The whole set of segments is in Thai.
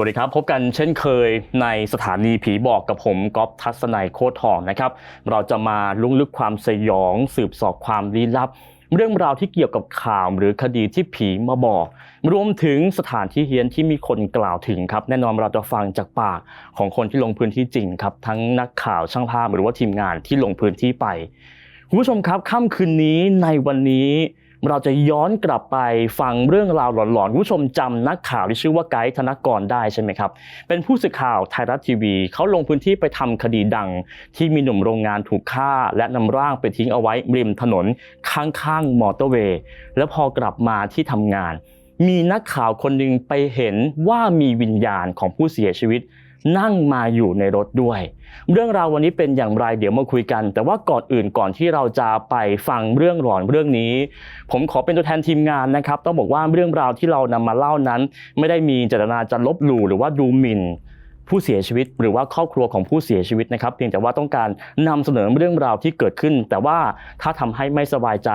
วัสดีครับ พบกันเช่นเคยในสถานีผีบอกกับผมก๊อฟทัศนัยโคตรทองนะครับ เราจะมาลุ่งลึกความสยองสืบสอบความลี้ลับ เรื่องราวที่เกี่ยวกับข่าวหรือคดีที่ผีมาบอก รวมถึงสถานที่เฮียนที่มีคนกล่าวถึงครับ แน่นอนเราจะฟังจากปากของคนที่ลงพื้นที่จริงครับ ทั้งนักข่าวช่างภาพหรือว่าทีมงานที่ลงพื้นที่ไปคุณผู้ชมครับค่ำคืนนี้ในวันนี้ เราจะย้อนกลับไปฟังเรื่องราวหลอนๆคุณผู้ชมจำนักข่าวที่ชื่อว่าไกด์ธนกรได้ใช่ไหมครับ เป็นผู้สื่อข่าวไทยรัฐทีวีเขาลงพื้นที่ไปทำคดีดัง ที่มีหนุ่มโรงงานถูกฆ่า และนำร่างไปทิ้งเอาไว้ริมถนนข้างๆมอเตอร์เวย์แล้วพอกลับมาที่ทำงาน มีนักข่าวคนหนึ่งไปเห็นว่ามีวิญญาณของผู้เสียชีวิต นั่งมาอยู่ในรถด้วย เรื่องราววันนี้เป็นอย่างไรเดี๋ยวมาคุยกัน แต่ว่าก่อนอื่นก่อนที่เราจะไปฟังเรื่องหลอนเรื่องนี้ ผมขอเป็นตัวแทนทีมงานนะครับ ต้องบอกว่าเรื่องราวที่เรานำมาเล่านั้น ไม่ได้มีเจตนาจะลบหลู่หรือว่าดูหมิ่นผู้เสียชีวิตหรือว่าครอบครัวของผู้เสียชีวิตนะครับ เพียงแต่ว่าต้องการนำเสนอเรื่องราวที่เกิดขึ้น แต่ว่าถ้าทำให้ไม่สบายใจ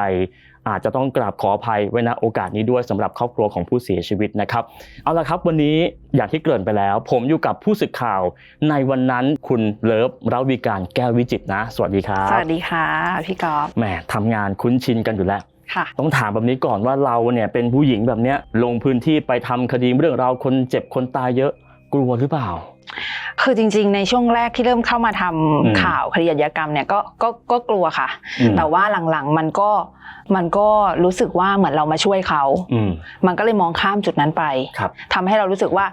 อาจจะต้องกราบขออภัยไว้ณโอกาสนี้ด้วยสำหรับครอบครัวของผู้เสียชีวิตนะครับเอาละครับวันนี้อย่างที่เกริ่นไปแล้ว ผมอยู่กับผู้สื่อข่าว ในวันนั้นคุณเลิฟราวีการแก้ววิจิตรนะ สวัสดีครับสวัสดีค่ะพี่กอล์ฟแหมทำงานคุ้นชินกันอยู่แล้วค่ะต้องถามแบบนี้ก่อนว่าเราเนี่ยเป็นผู้หญิงแบบเนี้ยลงพื้นที่ไปทำคดีเรื่องราวคนเจ็บคนตายเยอะกลัวหรือเปล่า คือจริงๆ ในช่วงแรกที่เริ่มเข้ามาทำอืมข่าวคดีอาชญากรรมเนี่ยก็ก็ก็กลัวค่ะอืมแต่ว่าหลังๆมันก็มันก็รู้สึกว่าเหมือนเรามาช่วยเขาอืมมันก็เลยมองข้ามจุดนั้นไปครับทำให้เรารู้สึกว่า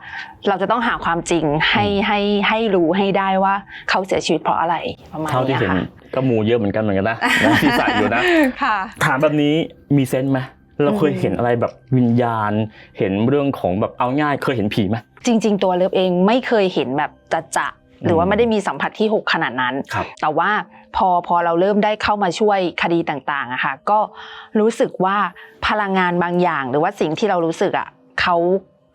เราจะต้องหาความจริงให้ให้ให้รู้ให้ได้ว่าเขาเสียชีวิตเพราะอะไรประมาณเท่าที่นี้เห็นค่ะก็มูเยอะเหมือนกันเหมือนกันนะนะที่ใส่อยู่นะค่ะถามแบบนี้มีเซนส์ไหม เราเคยเห็นอะไรแบบวิญญาณ เห็นเรื่องของแบบเอาง่ายเคยเห็นผีไหมจริง ๆ ตัวเลิฟเองไม่เคยเห็นแบบจะจะๆหรือว่าไม่ได้มีสัมผัสที่หกขนาดนั้นครับแต่ว่าพอพอเราเริ่มได้เข้ามาช่วยคดีต่างๆอะค่ะก็รู้สึกว่าพลังงานบางอย่าง หรือว่าสิ่งที่เรารู้สึกอะเขา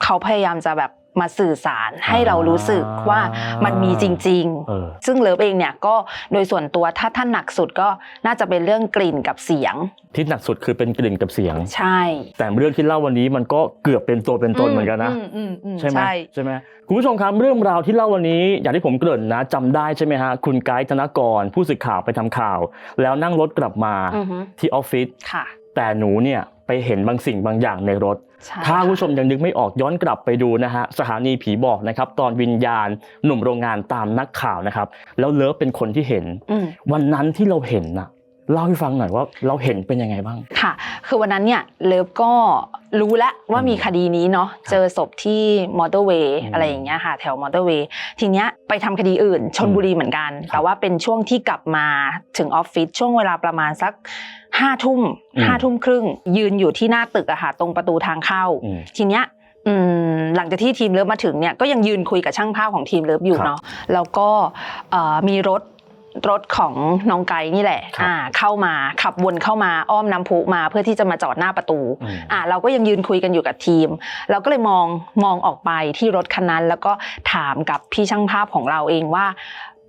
เขาพยายามจะแบบ มาสื่อสารให้เรารู้สึกว่ามันมีจริงเออๆซึ่งเลิฟเองเนี่ยก็โดยส่วนตัวถ้าท่านหนักสุดก็น่าจะเป็นเรื่องกลิ่นกับเสียง ที่หนักสุดคือเป็นกลิ่นกับเสียง ใช่ แต่เรื่องที่เล่าวันนี้มันก็เกือบเป็นตัวเป็นตนเหมือนกันนะอืมอืมอืมใช่ไหมใช่ใช่ไหมคุณผู้ชมครับเรื่องราวที่เล่าวันนี้อย่างที่ผมเกริ่นนะจำได้ใช่ไหมฮะคุณไกด์ธนกร ผู้สื่อข่าวไปทำข่าว แล้วนั่งรถกลับมาอือฮึที่ออฟฟิศค่ะแต่หนูเนี่ย ไปเห็นบางสิ่งบางอย่างในรถใช่ถ้าคุณผู้ชมยังนึกไม่ออกย้อนกลับไปดูนะฮะสถานีผีบอกนะครับ ตอนวิญญาณหนุ่มโรงงานตามนักข่าวนะครับ แล้วเลิฟเป็นคนที่เห็นอืมวันนั้นที่เราเห็นนะ เล่าให้ฟังหน่อยว่าเราเห็นเป็นยังไงบ้าง ค่ะ คือวันนั้นเนี่ยเลิฟก็รู้แล้วว่ามีคดีนี้เนาะเจอศพที่มอเตอร์เวย์อืมอะไรอย่างเงี้ยค่ะ แถวมอเตอร์เวย์ทีเนี้ยไปทำคดีอื่นชนบุรีเหมือนกันครับแต่ว่าเป็นช่วงที่กลับมาถึงออฟฟิศช่วงเวลาประมาณสักห้าทุ่มอืมห้าทุ่มครึ่ง ยืนอยู่ที่หน้าตึกอะค่ะตรงประตูทางเข้าอืมทีเนี้ยอืมหลังจากที่ทีมเลิฟมาถึงเนี่ยก็ยังยืนคุยกับช่างภาพของทีมเลิฟอยู่ครับเนาะแล้วก็เอ่อมีรถ รถของน้องไก่นี่แหละครับอ่าเข้ามาขับวนเข้ามาอ้อมน้ำพุมาเพื่อที่จะมาจอดหน้าประตูอืมอ่าเราก็ยังยืนคุยกันอยู่กับทีม เราก็เลยมองมองออกไปที่รถคันนั้น แล้วก็ถามกับพี่ช่างภาพของเราเองว่า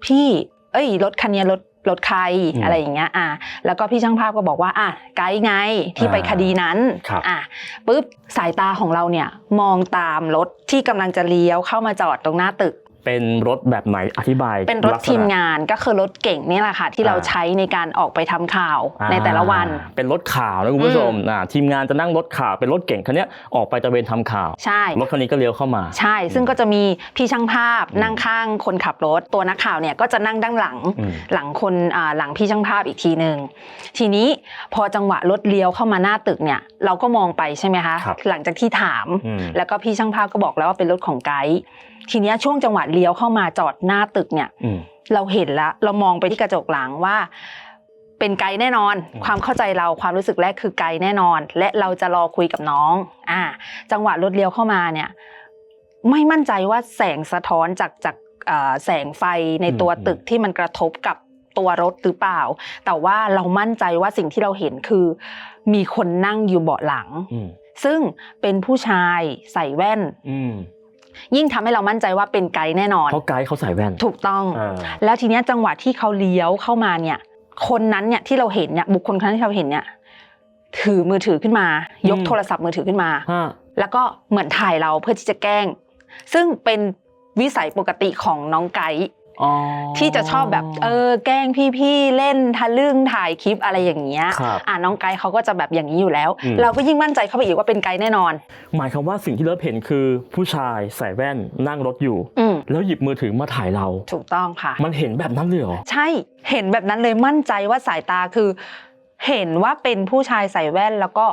พี่ เอ้ย รถคันเนี้ยรถรถใครอืมอะไรอย่างเงี้ยอ่าแล้วก็พี่ช่างภาพก็บอกว่าอะไกด์ไงที่ไปอ่าคดีนั้นครับอะปุ๊บสายตาของเราเนี่ยมองตามรถที่กำลังจะเลี้ยวเข้ามาจอดตรงหน้าตึก เป็นรถแบบไหนอธิบายเป็นรถลักษณะทีมงานก็คือรถเก่งนี่แหละค่ะ ที่เราอ่าใช้ในการออกไปทำข่าวในแต่ละวันอ่าเป็นรถข่าวนะคุณผู้ชมอ่าทีมงานจะนั่งรถข่าวเป็นรถเก่งคันเนี้ยออกไปตระเวนทำข่าวใช่รถคันนี้ก็เลี้ยวเข้ามา ใช่ ซึ่งก็จะมีพี่ช่างภาพอืมนั่งข้างคนขับรถตัวนักข่าวเนี่ยก็จะนั่งด้านหลังอืมหลังคนอ่าหลังพี่ช่างภาพอีกทีหนึ่งทีนี้พอจังหวะรถเลี้ยวเข้ามาหน้าตึกเนี่ยเราก็มองไปใช่ไหมคะครับหลังจากที่ถามอืมแล้วก็พี่ช่างภาพก็บอกแล้วว่าเป็นรถของไกด์ ทีเนี้ยช่วงจังหวะเลี้ยวเข้ามาจอดหน้าตึกเนี่ยอืมเราเห็นแล้วเรามองไปที่กระจกหลังว่า เป็นไกด์แน่นอนอืมความเข้าใจเราความรู้สึกแรกคือไกด์แน่นอน และเราจะรอคุยกับน้อง อ่า จังหวะรถเลี้ยวเข้ามาเนี่ย ไม่มั่นใจว่าแสงสะท้อนจากจากเอ่อแสงไฟในตัวตึกที่มันกระทบกับตัวรถหรือเปล่า แต่ว่าเรามั่นใจว่าสิ่งที่เราเห็นคือ มีคนนั่งอยู่เบาะหลังอืมซึ่งเป็นผู้ชายใส่แว่นอืม ยิ่งทำให้เรามั่นใจว่าเป็นไกด์แน่นอนเพราะไกด์เขาใส่แว่นถูกต้องอ่าแล้วทีเนี้ยจังหวะที่เขาเลี้ยวเข้ามาเนี่ย คนนั้นเนี่ยที่เราเห็นเนี่ยบุคคลคนนั้นที่เราเห็นเนี่ยถือมือถือขึ้นมา ยกอืมโทรศัพท์มือถือขึ้นมาฮะแล้วก็เหมือนถ่ายเราเพื่อที่จะแกล้ง ซึ่งเป็นวิสัยปกติของน้องไก่อ๋อ ที่จะชอบแบบเออแกล้งพี่ๆเล่นทะลึ่งถ่ายคลิปอะไรอย่างเงี้ยครับอ่าน้องไกด์เขาก็จะแบบอย่างนี้อยู่แล้วอืมเราก็ยิ่งมั่นใจเข้าไปอีกว่าเป็นไกด์แน่นอน หมายความว่าสิ่งที่เลิฟเห็นคือผู้ชายใส่แว่นนั่งรถอยู่อืมแล้วหยิบมือถือมาถ่ายเรา ถูกต้องค่ะ มันเห็นแบบนั้นเลยเหรอใช่เห็นแบบนั้นเลยมั่นใจว่าสายตาคือ เห็นว่าเป็นผู้ชายใส่แว่นแล้วก็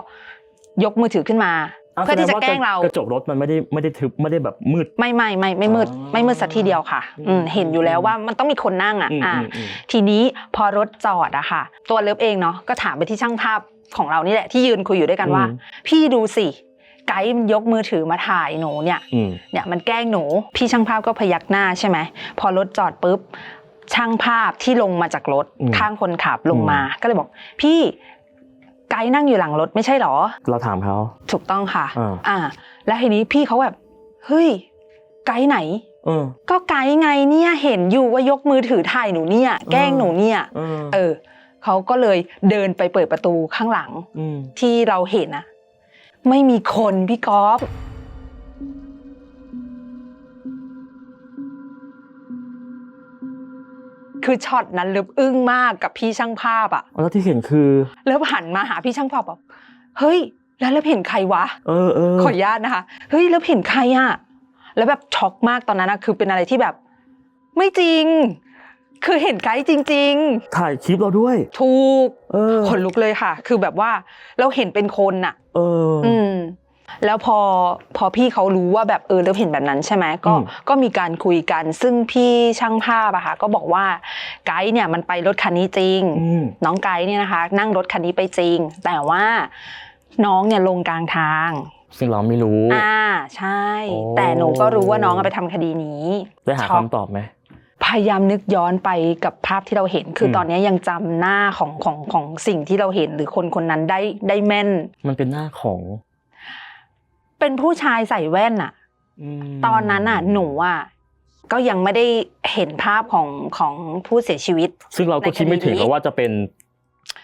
ยกมือถือขึ้นมาาว เพื่อที่จะสดแกล้งเรากระจกรถมันไม่ได้ไม่ได้ทึบไม่ได้แบบมืด ไม่ไม่ไม่ไม่มืดอ๋อไม่มืดสักทีเดียวค่ะอืมอืมเห็นอยู่แล้วว่ามันต้องมีคนนั่งอะอืมอ่าอืมอืมทีนี้พอรถจอดอะค่ะ ตัวเลิฟเองเนาะก็ถามไปที่ช่างภาพของเรานี่แหละที่ยืนคุยอยู่ด้วยกันว่าอืมพี่ดูสิไกด์มันยกมือถือมาถ่ายหนูเนี่ยอืมเนี่ยมันแกล้งหนูพี่ช่างภาพก็พยักหน้าใช่ไหมพอรถจอดปุ๊บช่างภาพที่ลงมาจากรถอืมข้างคนขับลงมาอืมก็เลยบอก พี่ ไกด์นั่งอยู่หลังรถไม่ใช่หรอ เราถามเขา ถูกต้องค่ะ อ่า อ่า แล้วทีนี้พี่เขาแบบเฮ้ย ไกด์ไหน เออ ก็ไกด์ไงเนี่ยเห็นอยู่ว่ายกมือถือถ่ายหนูเนี่ย แกล้งหนูเนี่ย เออเออเขาก็เลยเดินไปเปิดประตูข้างหลัง อืมที่เราเห็นนะไม่มีคนพี่ก๊อฟ คือช็อตนั้นเลิฟอึ้งมากกับพี่ช่างภาพอะแล้วที่เห็นคือเลิฟหันมาหาพี่ช่างภาพบอกเฮ้ย แล้วเลิฟเห็นใครวะเออเออขออนุญาตนะคะเฮ้ยเลิฟเห็นใครอะแล้วแบบช็อกมากตอนนั้นอะคือเป็นอะไรที่แบบ ไม่จริง คือเห็นไกด์จริงถ่ายคลิปเราด้วยๆถูกเออขนลุกเลยค่ะ คือแบบว่าเราเห็นเป็นคนน่ะเออ อืม แล้วพอพอพี่เขารู้ว่าแบบเออเราเห็นแบบนั้นใช่ไหมก็อืมก็มีการคุยกันซึ่งพี่ช่างภาพอะค่ะก็บอกว่าไกด์เนี่ยมันไปรถคันนี้จริงอืมน้องไกด์เนี่ยนะคะ นั่งรถคันนี้ไปจริง แต่ว่าน้องเนี่ยลงกลางทางซึ่งเราไม่รู้ อ่าใช่โอ้แต่หนูก็รู้ว่าน้องเอาไปทำคดีนี้ได้หาช็อกคำตอบไหมพยายามนึกย้อนไปกับภาพที่เราเห็น คืออมตอนนี้ยังจำหน้าของของของสิ่งที่เราเห็นหรือคนคนนั้นได้ได้แม่น มันเป็นหน้าของ เป็นผู้ชายใส่แว่นอะมตอนนั้นอะหนูอะก็ยังไม่ได้เห็นภาพของของผู้เสียชีวิต ซึ่งเราก็คิดไม่ถึงในคดีนี้ว่าจะเป็น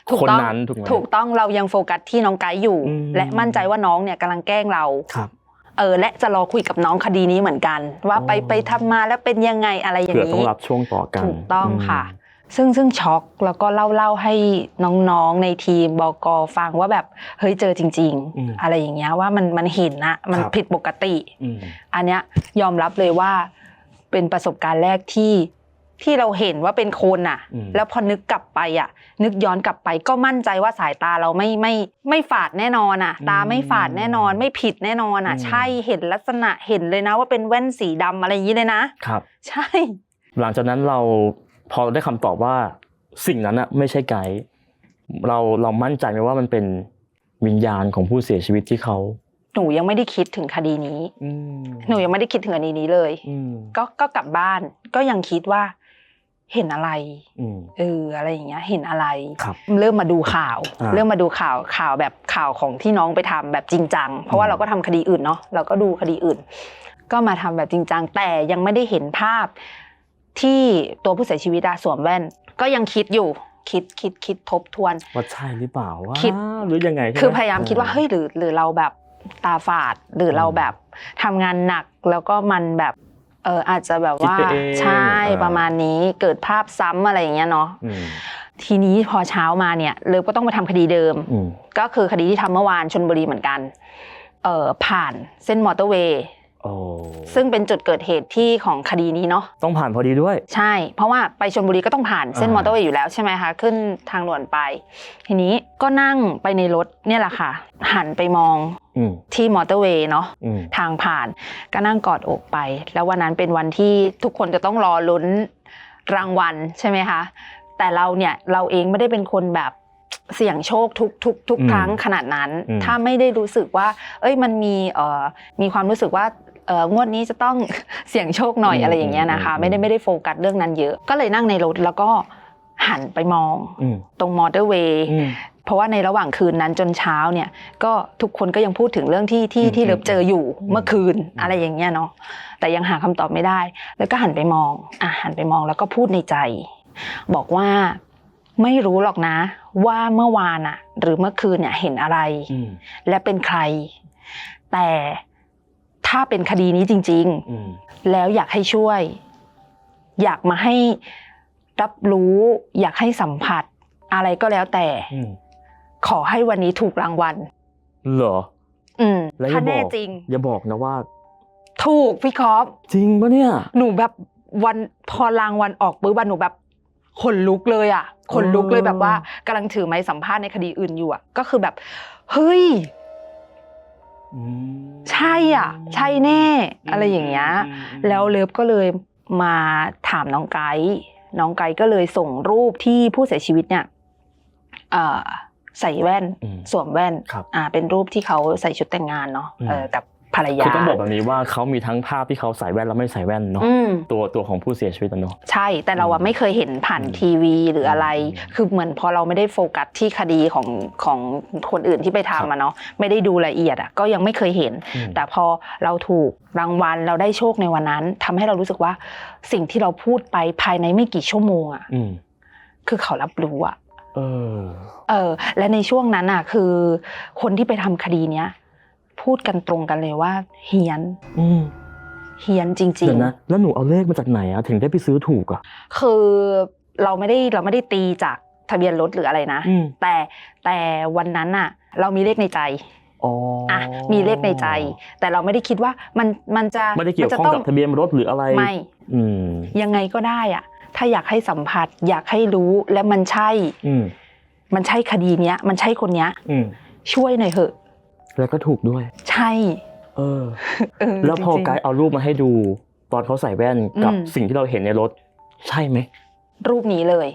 ถูกคนต้องนั้นถูกไหมถูกต้องเรายังโฟกัสที่น้องไกด์อยู่อืมและมั่นใจว่าน้องเนี่ยกำลังแกล้งเราครับเออและจะรอคุยกับน้องคดีนี้เหมือนกัน ว่าไปอ๋อไปทำมาแล้วเป็นยังไงอะไรอย่างเผื่อต้อนี้งรับช่วงต่อกันถูกต้องมค่ะ ซึ่งซึ่งช็อกแล้วก็เล่าเล่าให้น้องๆในทีมบกฟังว่าแบบเฮ้ยเจอจริงอืมๆอะไรอย่างเงี้ยว่ามันมันเห็นนะมันครับผิดปกติอืมอันเนี้ยยอมรับเลยว่าเป็นประสบการณ์แรกที่ที่เราเห็นว่าเป็นคนอะอืมแล้วพอนึกกลับไปอะ นึกย้อนกลับไปก็มั่นใจว่าสายตาเราไม่ไม่ไม่ฝาดแน่นอนอะ ตาไม่ฝาดแน่นอน ไม่ผิดแน่นอนอะอืมใช่เห็นลักษณะเห็นเลยนะว่าเป็นแว่นสีดำอะไรอย่างนี้เลยนะครับ ใช่ หลังจากนั้นเรา พอได้คำตอบว่าสิ่งนั้นอะไม่ใช่ไกด์เราเรามั่นใจไหมว่ามันเป็นวิญญาณของผู้เสียชีวิตที่เขาหนูยังไม่ได้คิดถึงคดีนี้อืมหนูยังไม่ได้คิดถึงคดีนี้เลยอืมก็ก็กลับบ้านก็ยังคิดว่า เห็นอะไรอืมเอออะไรอย่างเงี้ย เห็นอะไรครับเริ่มมาดูข่าวอ่าเริ่มมาดูข่าวข่าวแบบข่าวของที่น้องไปทำแบบจริงจัง เพราะว่าอืมเราก็ทำคดีอื่นเนาะเราก็ดูคดีอื่น ก็มาทำแบบจริงจังแต่ยังไม่ได้เห็นภาพ ที่ตัวผู้เสียชีวิตอะสวมแว่น ก็ยังคิดอยู่คิดคิดคิดทบทวนว่าใช่หรือเปล่าว่าคิดหรือยังไงใช่ไหคือพยายามคิดว่าเฮ้ยหรือหรือเราแบบตาฝาดหรือเราแบบทำงานหนักแล้วก็มันแบบเอออาจจะแบบว่าคิดไปเองใช่อ่าประมาณนี้เกิดภาพซ้ำอะไรอย่างเงี้ยเนาะอืมทีนี้พอเช้ามาเนี่ยเลิฟก็ต้องไปทำคดีเดิมอืมก็คือคดีที่ทำเมื่อวานชนบุรีเหมือนกันเอ่อผ่านเส้นมอเตอร์เวย์โอ้ ซึ่งเป็นจุดเกิดเหตุที่ของคดีนี้เนาะต้องผ่านพอดีด้วย ใช่ เพราะว่าไปชนบุรีก็ต้องผ่านเส้นอ่ามมอเตอร์เวย์อยู่แล้วใช่ไหมคะขึ้นทางด่วนไป ทีนี้ก็นั่งไปในรถเนี่ยแหละค่ะ หันไปมองอืมที่มอเตอร์เวย์เนาะอืมทางผ่านก็นั่งกอดอกไป แล้ววันนั้นเป็นวันที่ทุกคนจะต้องรอลุ้นรางวัลใช่ไหมคะแต่เราเนี่ยเราเองไม่ได้เป็นคนแบบ เสี่ยงโชคทุกทุกทุกอืมครั้งขนาดนั้นอืมถ้าไม่ได้รู้สึกว่า เอ้ยมันมีเอ่อมีความรู้สึกว่าเอ่องวดนี้จะต้องเสี่ยงโชคหน่อยอะไรอย่างเงี้ยนะคะ ไม่ได้ไม่ได้โฟกัสเรื่องนั้นเยอะ ก็เลยนั่งในรถแล้วก็หันไปมองอืมตรงมอเตอร์เวย์อืมเพราะว่าในระหว่างคืนนั้นจนเช้าเนี่ยก็ทุกคนก็ยังพูดถึงเรื่องที่ที่อืมที่เลิฟเจออยู่อืมเมื่อคืนอืมอะไรอย่างเงี้ยเนาะแต่ยังหาคำตอบไม่ได้ แล้วก็หันไปมองอะหันไปมองแล้วก็พูดในใจ บอกว่า ไม่รู้หรอกนะ ว่าเมื่อวานอะหรือเมื่อคืนเนี่ยเห็นอะไรอืมและเป็นใคร แต่ถ้าเป็นคดีนี้จริงอืมๆแล้วอยากให้ช่วย อยากมาให้รับรู้ อยากให้สัมผัส อะไรก็แล้วแต่อืมขอให้วันนี้ถูกรางวัลเหรอ อืมแล้วอย่าถ้าแน่บอกจริง อย่าบอกนะว่า ถูกพี่คอฟจริงปะเนี่ย หนูแบบวันพอรางวัลออกปุ๊บอะหนูแบบขนลุกเลยอะ ขนลุกเลยแบบว่ากำลังถือไม้สัมภาษณ์ในคดีอื่นอยู่อะก็คือแบบ เฮ้ยอืมใช่อะ ใช่แน่ อะไรอย่างเงี้ยอืมแล้วเลิฟก็เลยมาถามน้องไกด์น้องไกด์ก็เลยส่งรูปที่ผู้เสียชีวิตเนี่ยเอ่อใส่แว่นอืมสวมแว่นครับอ่าเป็นรูปที่เขาใส่ชุดแต่งงานเนาะอืมเออกับ ภรรยาคือต้องบอกแบบนี้ว่าเขามีทั้งภาพที่เขาใส่แว่นแล้วไม่ใส่แว่นเนาะอืมตัวตัวของผู้เสียชีวิตอะเนาะใช่แต่เราอือะมไม่เคยเห็นผ่านอืมทีวีหรืออะไรอืมคือเหมือนพอเราไม่ได้โฟกัสที่คดีของของคนอื่นที่ไปครับทำอะเนาะไม่ได้ดูละเอียดอะก็ยังไม่เคยเห็นอืมแต่พอเราถูกรางวัลเราได้โชคในวันนั้นทำให้เรารู้สึกว่าสิ่งที่เราพูดไปภายในไม่กี่ชั่วโมงอะอืมคือเขารับรู้อะเออเออและในช่วงนั้นอะคือ คนที่ไปทำคดีเนี้ย พูดกันตรงกันเลยว่าเฮียนอืมเฮียนจริง เดี๋ยวนะ แล้วหนูเอาเลขมาจากไหนอะถึงได้ไปซื้อถูกอะๆ คือเราไม่ได้เราไม่ได้ตีจากทะเบียนรถหรืออะไรนะ อืมแต่แต่วันนั้นอะเรามีเลขในใจอ๋อออะมีเลขในใจ แต่เราไม่ได้คิดว่ามันมันจะไม่ได้เกี่ยวนจะข้องต้กับทะเบียนรถหรืออะไรไม่ อืม ยังไงก็ได้อะถ้าอยากให้สัมผัส อยากให้รู้และมันใช่ อืมมันใช่คดีเนี้ย มันใช่คนเนี้ย อืมช่วยหน่อยเถอะ แล้วก็ถูกด้วย ใช่ เออ เออแล้วพอจริงๆ ไกด์เอารูปมาให้ดู ตอนเขาใส่แว่นกับอืม สิ่งที่เราเห็นในรถ ใช่ไหมรูปนี้เลย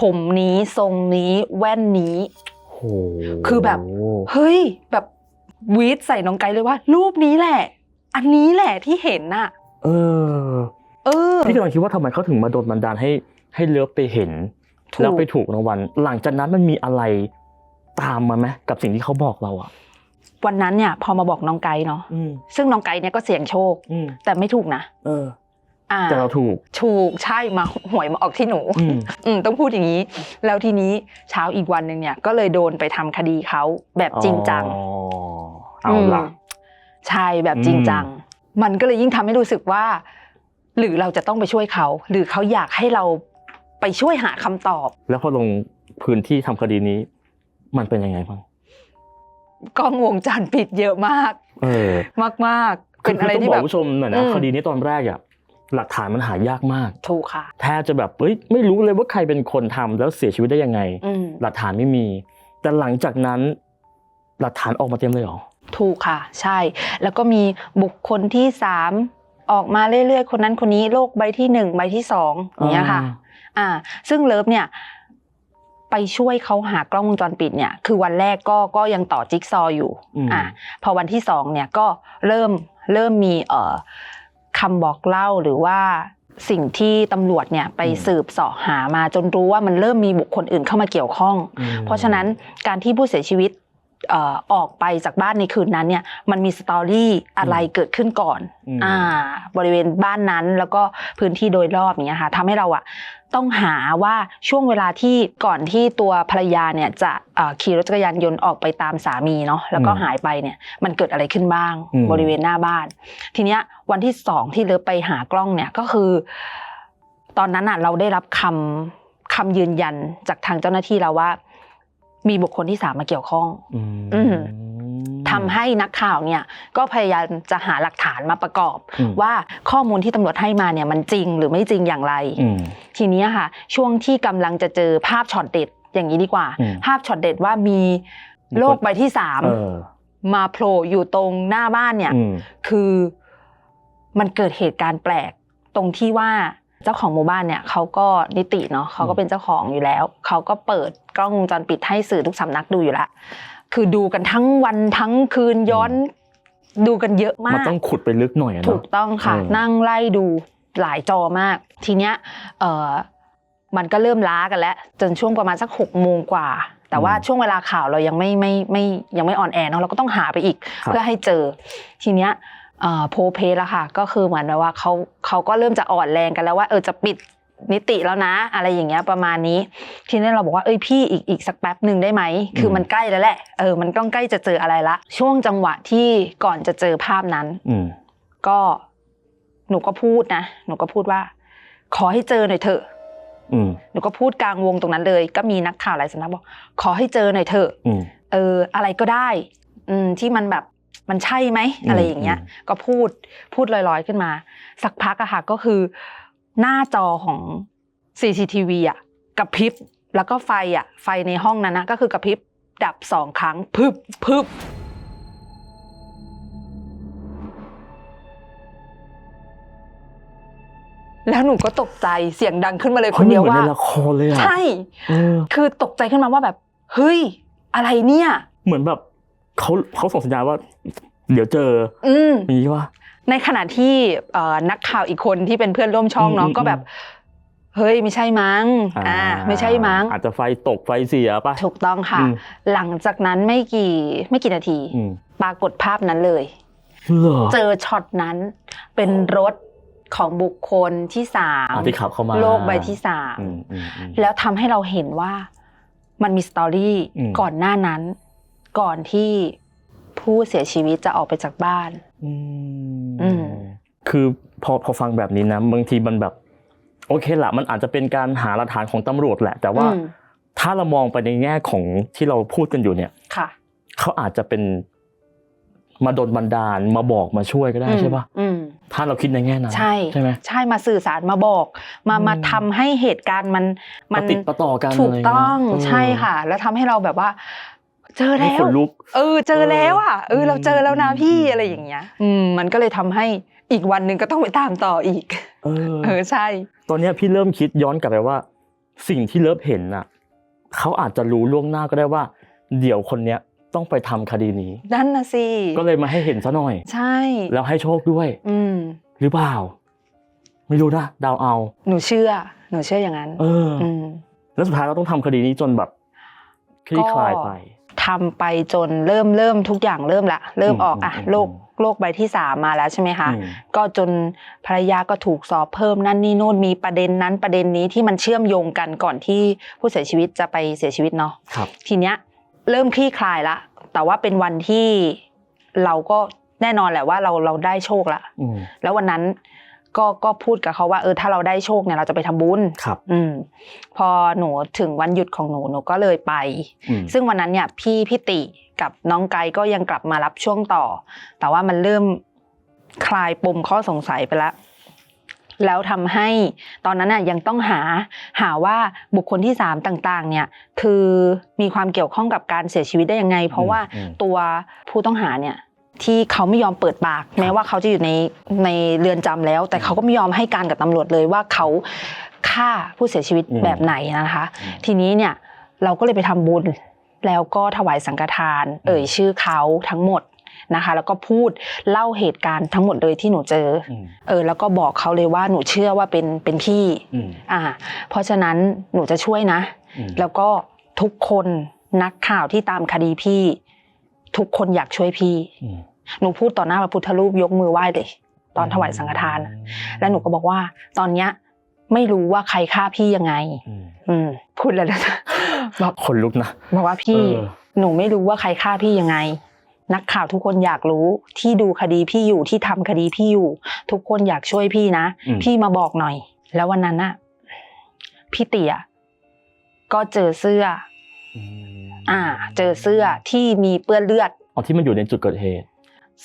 ผมนี้ทรงนี้แว่นนี้ โหคือแบบ เฮ้ย แบบวีดใส่น้องไกด์เลยว่า รูปนี้แหละ อันนี้แหละที่เห็นน่ะ เออ เออพี่กำลังคิดว่าทำไมเขาถึงมาโดนบันดาลให้ให้เลิฟไปเห็น ถูกแล้วไปถูกรางวัลหลังจากนั้นมันมีอะไรตามมาไหมกับสิ่งที่เขาบอกเราอะ วันนั้นเนี่ยพอมาบอกน้องไกด์เนาะอืมซึ่งน้องไกด์เนี่ยก็เสี่ยงโชคอืมแต่ไม่ถูกนะเอออ่าแต่เราถูกถูกใช่มาหวยมาออกที่หนูอืมอืมต้องพูดอย่างนี้ แล้วทีนี้เช้าอีกวันหนึ่งเนี่ย ก็เลยโดนไปทำคดีเขาแบบจริงจังอ๋อเอาล่ะมใช่แบบจริงจัง มันก็เลยยิ่งทำให้รู้สึกว่า หรือเราจะต้องไปช่วยเขา หรือเขาอยากให้เราไปช่วยหาคำตอบ แล้วพอลงพื้นที่ทำคดีนี้ มันเป็นยังไงบ้าง กล้องวงจรปิดเยอะมากเออมากๆเป็นอะไรคืต้ที่งบแบอบกผู้ชมหน่อยนะอืมคดีนี้ตอนแรกอะหลักฐานมันหายากมากถูกค่ะแทบจะแบบเอ้ยไม่รู้เลยว่าใครเป็นคนทำแล้วเสียชีวิตได้ยังไงอืมหลักฐานไม่มี แต่หลังจากนั้น หลักฐานออกมาเต็มเลยเหรอถูกค่ะ ใช่ แล้วก็มีบุคคลที่สามออกมาเรื่อยๆ คนนั้นคนนี้โรคใบที่หนึ่งใบที่สองอย่างเงี้ยค่ะ อ่า ซึ่งเลิฟเนี่ยไป ช่วยเขาหากล้องวงจรปิดเนี่ย คือวันแรกก็ก็ยังต่อจิ๊กซอว์อยู่อืมอ่าพอวันที่สองเนี่ยก็เริ่มเริ่มมีเอ่อคำบอกเล่าหรือว่าสิ่งที่ตำรวจเนี่ยไปสืบเสาะหามาจนรู้ว่ามันเริ่มมีบุคคลอื่นเข้ามาเกี่ยวข้องอืมเพราะฉะนั้นการที่ผู้เสียชีวิตเอ่อออกไปจากบ้านในคืนนั้นเนี่ยมันมีสตอรี่อะไรเกิดขึ้นก่อนมอ่าบริเวณบ้านนั้นแล้วก็พื้นที่โดยรอบอย่างเงี้ยค่ะทำให้เราอะ ต้องหาว่าช่วงเวลาที่ก่อนที่ตัวภรรยาเนี่ยจะเอ่อขี่รถจักรยานยนต์ออกไปตามสามีเนาะแล้วก็หายไปเนี่ยมันเกิดอะไรขึ้นบ้างบริเวณหน้าบ้าน ทีเนี้ยวันที่สองที่เลิฟไปหากล้องเนี่ยก็คือ ตอนนั้นอะเราได้รับคำคำยืนยันจากทางเจ้าหน้าที่แล้วว่า มีบุคคลที่สามมาเกี่ยวข้อง อืมอืม ทำให้นักข่าวเนี่ยก็พยายามจะหาหลักฐานมาประกอบอืมว่าข้อมูลที่ตำรวจให้มาเนี่ยมันจริงหรือไม่จริงอย่างไรอืมทีเนี้ยค่ะ ช่วงที่กำลังจะเจอภาพช็อตเด็ดอย่างนี้ดีกว่าอืมภาพช็อตเด็ดว่ามีโรคใบที่สามเออมาโผล่อยู่ตรงหน้าบ้านเนี่ยอืมคือมันเกิดเหตุการณ์แปลกตรงที่ว่าเจ้าของหมู่บ้านเนี่ยเขาก็นิติเนาะเขาก็เป็นเจ้าของอยู่แล้วเขาก็เปิดกล้องวงจรปิดให้สื่อทุกสำนักดูอยู่แล้ว คือดูกันทั้งวันทั้งคืนย้อนดูกันเยอะมามันกต้องขุดไปลึกหน่อยอะถูเนาะกต้องค่ะเออนั่งไล่ดูหลายจอมาก ทีเนี้ยเออมันก็เริ่มล้ากันแล้ว จนช่วงประมาณสักหกโมงกว่า แต่ว่าช่วงเวลาข่าวเรายังไม่ไม่ไม่ยังไม่ออนแอร์เนาะเราก็ต้องหาไปอีกครับเพื่อให้เจอ ทีเนี้ยเอ่อโพลเพลแล้วค่ะ ก็คือเหมือนแบบว่าเขาเขาก็เริ่มจะอ่อนแรงกันแล้วว่าเออจะปิด นิติแล้วนะ อะไรอย่างเงี้ยประมาณนี้ ทีนี้เราบอกว่าเอ้ยพี่อีกอีกสักแป๊บหนึ่งได้ไหมคือมันใกล้แล้วแหละเออมันต้องใกล้จะเจออะไรละ ช่วงจังหวะที่ก่อนจะเจอภาพนั้นอืมก็หนูก็พูดนะหนูก็พูดว่า ขอให้เจอหน่อยเถอะอืมหนูก็พูดกลางวงตรงนั้นเลย ก็มีนักข่าวหลายสำนักบอกขอให้เจอหน่อยเถอะอืมเออ อะไรก็ได้ อืมที่มันแบบมันใช่ไหมอะไรอย่างเงี้ยอืมก็พูดพูดลอยๆขึ้นมา สักพักอะค่ะก็คือ หน้าจอของ CCTV อะกระพริบแล้วก็ไฟอะไฟในห้องนั้นนะก็คือกระพริบดับสองครั้งพึบพึบแล้วหนูก็ตกใจเสียงดังขึ้นมาเลยคนเดียวฮ้ว่าหมือนในละครเลยอะใช่เออคือตกใจขึ้นมาว่าแบบเฮ้ยอะไรเนี่ย เหมือนแบบเขาเขาส่งสัญญาณว่า เดี๋ยวเจอ อืมอย่างนี้ว่า ในขณะที่เอ่อนักข่าวอีกคนที่เป็นเพื่อนร่วมช่องเนาะอืมก็แบบเฮ้ยไม่ใช่มั้ง อ่า ไม่ใช่มั้ง อาจจะไฟตกไฟเสียป่ะ ถูกต้องค่ะอืมหลังจากนั้นไม่กี่ไม่กี่นาทีอืมปรากฏภาพนั้นเลยเหรอเจอช็อตนั้นเป็นรถของบุคคลที่สามอะที่ขับเข้ามา โลกใบที่สามอืมอืมอืมแล้วทำให้เราเห็นว่ามันมีสตอรี่อืมก่อนหน้านั้น ก่อนที่ผู้เสียชีวิตจะออกไปจากบ้านอืมอืม คือพอพอฟังแบบนี้นะบางทีมันแบบ โอเคละมันอาจจะเป็นการหาหลักฐานของตำรวจแหละ แต่ว่าอืมถ้าเรามองไปในแง่ของที่เราพูดกันอยู่เนี่ยค่ะเขาอาจจะเป็นมาโดนบันดาลมาบอกมาช่วยก็ได้ใช่ปะอืมถ้าเราคิดในแง่นั้นใช่ใช่ไหมใช่มาสื่อสารมาบอก มาอืมมาทำให้เหตุการณ์มันมัมาติดประต่อกันถูกะไรเยต้องเออใช่ค่ะ แล้วทำให้เราแบบว่า เจอให้แล้วขนลุกเออเจอแล้วอะเอออืมเราเจอแล้วนะอืมพี่อืมอะไรอย่างเงี้ย อืมมันก็เลยทำให้อีกวันหนึ่งก็ต้องไปตามต่ออีก เออเออใช่ ตอนเนี้ยพี่เริ่มคิดย้อนกลับไปว่า สิ่งที่เลิฟเห็นน่ะเขาอาจจะรู้ล่วงหน้าก็ได้ว่า เดี๋ยวคนเนี้ยต้องไปทำคดีนี้นั่นนะสิก็เลยมาให้เห็นซะหน่อย ใช่ แล้วให้โชคด้วย อืมหรือเปล่า ไม่รู้นะเดาวเอา หนูเชื่อ หนูเชื่ออย่างนั้น เออออืมแล้วสุดท้ายเราต้องทำคดีนี้จนแบบคลี่คลายไป ทำไปจนเริ่มเริ่มทุกอย่างเริ่มละเริ่มอืมออกอะอืมโลกอืมโลกใบที่สามมาแล้วใช่ไหมคะอืมก็จนภรรยาก็ถูกสอบเพิ่มนั่นนี่โน่นมีประเด็นนั้นประเด็นนี้ที่มันเชื่อมโยงกันก่อนที่ผู้เสียชีวิตจะไปเสียชีวิตเนาะครับทีเนี้ยเริ่มคลี่คลายละแต่ว่าเป็นวันที่เราก็แน่นอนแหละว่าเราเราได้โชคละอืมแล้ววันนั้น ก็ก็พูดกับเขาว่าเออถ้าเราได้โชคเนี่ยเราจะไปทำบุญครับ อืม พอหนูถึงวันหยุดของหนูหนูก็เลยไปอืมซึ่งวันนั้นเนี่ยพี่พี่ติกับน้องไกด์ก็ยังกลับมารับช่วงต่อ แต่ว่ามันเริ่มคลายปมข้อสงสัยไปแล้วแล้วทำให้ตอนนั้นน่ะยังต้องหาหาว่าบุคคลที่สามต่างๆ เนี่ยคือมีความเกี่ยวข้องกับการเสียชีวิตได้ยังไง เพราะว่าอืมตัวผู้ต้องหาเนี่ย ที่เขาไม่ยอมเปิดปาก แม้ว่าเขาจะอยู่ในในเรือนจำแล้ว แต่เขาก็ไม่ยอมให้การกับตำรวจเลยว่าเขาฆ่าผู้เสียชีวิตอืมแบบไหนนะคะอืมทีนี้เนี่ยเราก็เลยไปทำบุญแล้วก็ถวายสังฆทาน เอ่ยชื่อเขาทั้งหมดนะคะ แล้วก็พูดเล่าเหตุการณ์ทั้งหมดเลยที่หนูเจออืมเออแล้วก็บอกเขาเลยว่าหนูเชื่อว่าเป็นเป็นพี่อืมอ่าเพราะฉะนั้นหนูจะช่วยนะอืมแล้วก็ทุกคนนักข่าวที่ตามคดีพี่ ทุกคนอยากช่วยพี่อืมหนูพูดต่อหน้าพระพุทธรูปยกมือไหว้เลยตอนถวายสังฆทานอะแล้วหนูก็บอกว่า ตอนเนี้ยไม่รู้ว่าใครฆ่าพี่ยังไง อืมอืมพูดแล้วนะบอกคนลุกนะบอกว่าพี่เออหนูไม่รู้ว่าใครฆ่าพี่ยังไง นักข่าวทุกคนอยากรู้ที่ดูคดีพี่อยู่ที่ทำคดีพี่อยู่ ทุกคนอยากช่วยพี่นะอืมพี่มาบอกหน่อย แล้ววันนั้นน่ะพี่เตี๋ยก็เจอเสื้อ อืมอ่า เจอเสื้อที่มีเปื้อนเลือดอ๋อที่มันอยู่ในจุดเกิดเหตุ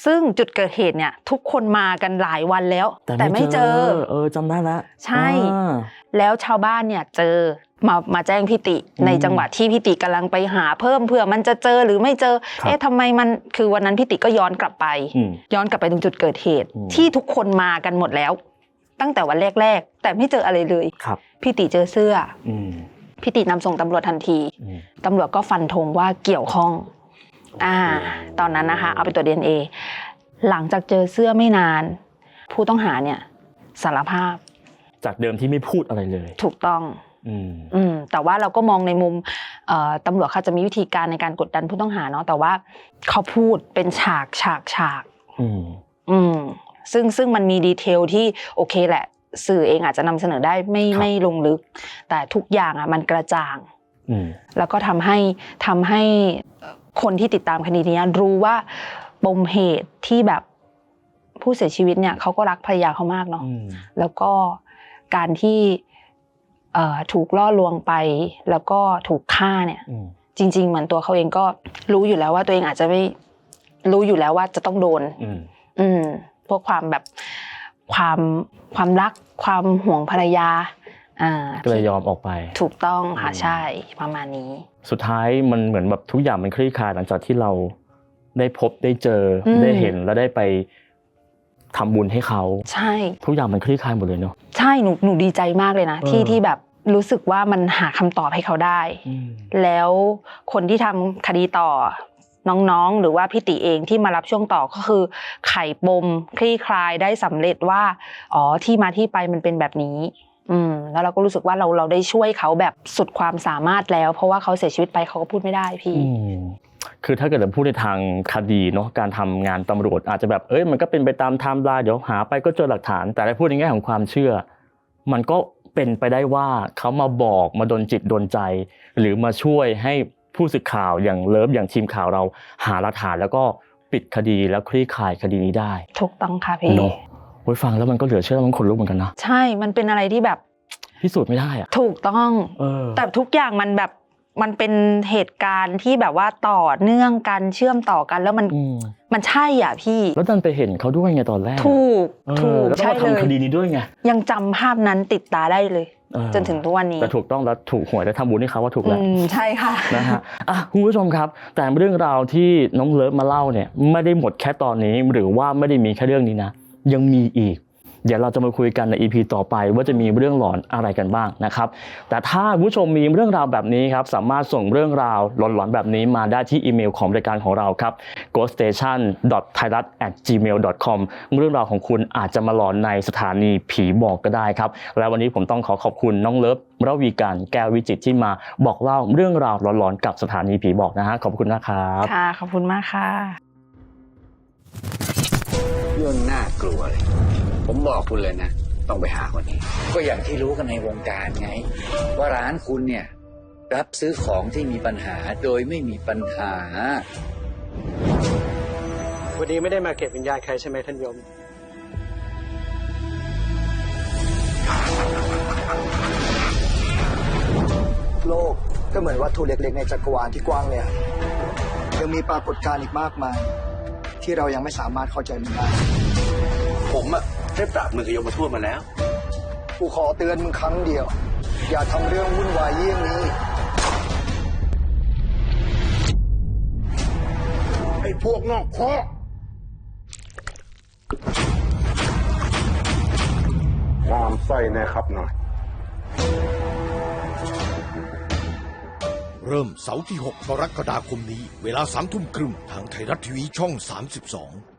ซึ่งจุดเกิดเหตุเนี่ย ทุกคนมากันหลายวันแล้ว แต่ไม่เจอ เออจำได้แล้วใช่อ่าแล้วชาวบ้านเนี่ยเจอมามาแจ้งพี่ติอืมในจังหวะที่พี่ติกำลังไปหาเพิ่มเผื่อมันจะเจอหรือไม่เจอครับเอ๊ะทำไมมันคือวันนั้นพี่ติก็ย้อนกลับไปอืมย้อนกลับไปตรงจุดเกิดเหตุอืมที่ทุกคนมากันหมดแล้ว ตั้งแต่วันแรกๆแต่ไม่เจออะไรเลยครับพี่ติเจอเสื้ออืม พี่ตินำส่งตำรวจทันทีอืมตำรวจก็ฟันธงว่าเกี่ยวข้องอ่าตอนนั้นนะคะ เอาไปตรวจดีเอ็นเอหลังจากเจอเสื้อไม่นาน ผู้ต้องหาเนี่ยสารภาพ จากเดิมที่ไม่พูดอะไรเลย ถูกต้องอืมอืมแต่ว่าเราก็มองในมุมเอ่อตำรวจเขาจะมีวิธีการในการกดดันผู้ต้องหาเนาะแต่ว่าเขาพูดเป็นฉากฉากฉากอืมอืมซึ่งซึ่งมันมีดีเทลที่โอเคแหละ สื่อเองอาจจะนำเสนอได้ไม่ครับไม่ลงลึก แต่ทุกอย่างอะมันกระจ่างอืมแล้วก็ทำให้ทำให้เอ่อคนที่ติดตามคดีนี้รู้ว่าปมเหตุที่แบบผู้เสียชีวิตเนี่ยเขาก็รักภรรยาเขามากเนาะอืมแล้วก็การที่เอ่อถูกล่อลวงไปแล้วก็ถูกฆ่าเนี่ยอืมจริง ๆ เหมือนตัวเขาเองก็รู้อยู่แล้วว่าตัวเองอาจจะไม่รู้อยู่แล้วว่าจะต้องโดน อืมอืมพวกความแบบ ความความรักความห่วงภรรยาอ่าก็เลยยอมออกไป ถูกต้องค่ะอืมใช่ประมาณนี้ สุดท้ายมันเหมือนแบบทุกอย่างมันคลี่คลายหลังจากที่เราได้พบได้เจออมได้เห็นแล้วได้ไปทำบุญให้เขาใช่ ทุกอย่างมันคลี่คลายหมดเลยเนาะใช่หนูหนูดีใจมากเลยนะเออที่ที่แบบรู้สึกว่ามันหาคำตอบให้เขาได้อืมแล้วคนที่ทำคดีต่อ น้องๆ หรือว่าพี่ติเองที่มารับช่วงต่อก็คือไขปมคลี่คลายได้สำเร็จว่าอ๋อที่มาที่ไปมันเป็นแบบนี้อืมแล้วเราก็รู้สึกว่าเราเราได้ช่วยเขาแบบสุดความสามารถแล้ว เพราะว่าเขาเสียชีวิตไปเขาก็พูดไม่ได้พี่คือถ้าเกิดเราพูดในทางคดีเนาะการทำงานตำรวจ อาจจะแบบเอ้ยมันก็เป็นไปตามไทม์ไลน์เดี๋ยวหาไปก็เจอหลักฐาน แต่ถ้าพูดในแง่ของความเชื่อ มันก็เป็นไปได้ว่าเขามาบอกมาดนจิตดนใจ หรือมาช่วยให้ ผู้สื่อข่าวอย่างเลิฟอย่างทีมข่าวเราหาหลักฐานแล้วก็ปิดคดีแล้วคลี่คลายคดีนี้ได้ถูกต้องค่ะพี่เนาะโอ้ยฟังแล้วมันก็เหลือเชื่อแล้วมันขนลุกเหมือนกันนะใช่มันเป็นอะไรที่แบบพิสูจน์ไม่ได้อะถูกต้อง เออ แต่ทุกอย่างมันแบบมันเป็นเหตุการณ์ที่แบบว่าต่อเนื่องกันเชื่อมต่อกันแล้วมันอืมมันใช่อะพี่ แล้วดันไปเห็นเขาด้วยไงตอนแรกถูกเออถูกแล้วก็ใช่มาเลยทำคดีนี้ด้วยไง ยังจำภาพนั้นติดตาได้เลยเออ จนถึงทุกวันนี้แต่ถูกต้องแล้วถูกหวยแล้วทำบุญให้เขาว่าถูกอืแล้วมใช่ค่ะนะฮะอะคุณผู้ชมครับ แต่เรื่องราวที่น้องเลิฟมาเล่าเนี่ยไม่ได้หมดแค่ตอนนี้หรือว่าไม่ได้มีแค่เรื่องนี้นะ ยังมีอีก เดี๋ยวเราจะมาคุยกันใน EP ต่อไป ว่าจะมีเรื่องหลอนอะไรกันบ้างนะครับ แต่ถ้าคุณผู้ชมมีเรื่องราวแบบนี้ครับ สามารถส่งเรื่องราวหลอนๆแบบนี้มาได้ที่อีเมลของรายการของเราครับ ghoststation.thailand@gmail.com เรื่องราวของคุณอาจจะมาหลอนในสถานีผีบอกก็ได้ครับ และวันนี้ผมต้องขอขอบคุณน้องเลิฟระวีการแก้ววิจิตรที่มาบอกเล่าเรื่องราวหลอนๆกับสถานีผีบอกนะฮะขอบคุณนะครับค่ะขอบคุณมากค่ะเรื่องน่ากลัวเลย ผมบอกคุณเลยนะ ต้องไปหาคนนี้ ก็อย่างที่รู้กันในวงการไง ว่าร้านคุณเนี่ย รับซื้อของที่มีปัญหาโดยไม่มีปัญหา วันนี้ไม่ได้มาเก็บวิญญาณใครใช่ไหมท่านโยม โลกก็เหมือนวัตถุเล็กๆ ในจักรวาลที่กว้างเลยอะยังมีปรากฏการณ์อีกมากมาย ที่เรายังไม่สามารถเข้าใจมันได้ ผมอะได้ปราบมือกับโยมมาทั่วมาแล้ว กูขอเตือนมึงครั้งเดียว อย่าทำเรื่องวุ่นวายเยี่ยงนี้ ไอ้พวกนอกข้อกความไส้แน่ครับหน่อยเริ่มเสาร์ที่ 6 กรกฎาคมนี้ เวลาสามทุ่มครึ่งทางไทยรัฐทีวีช่อง 32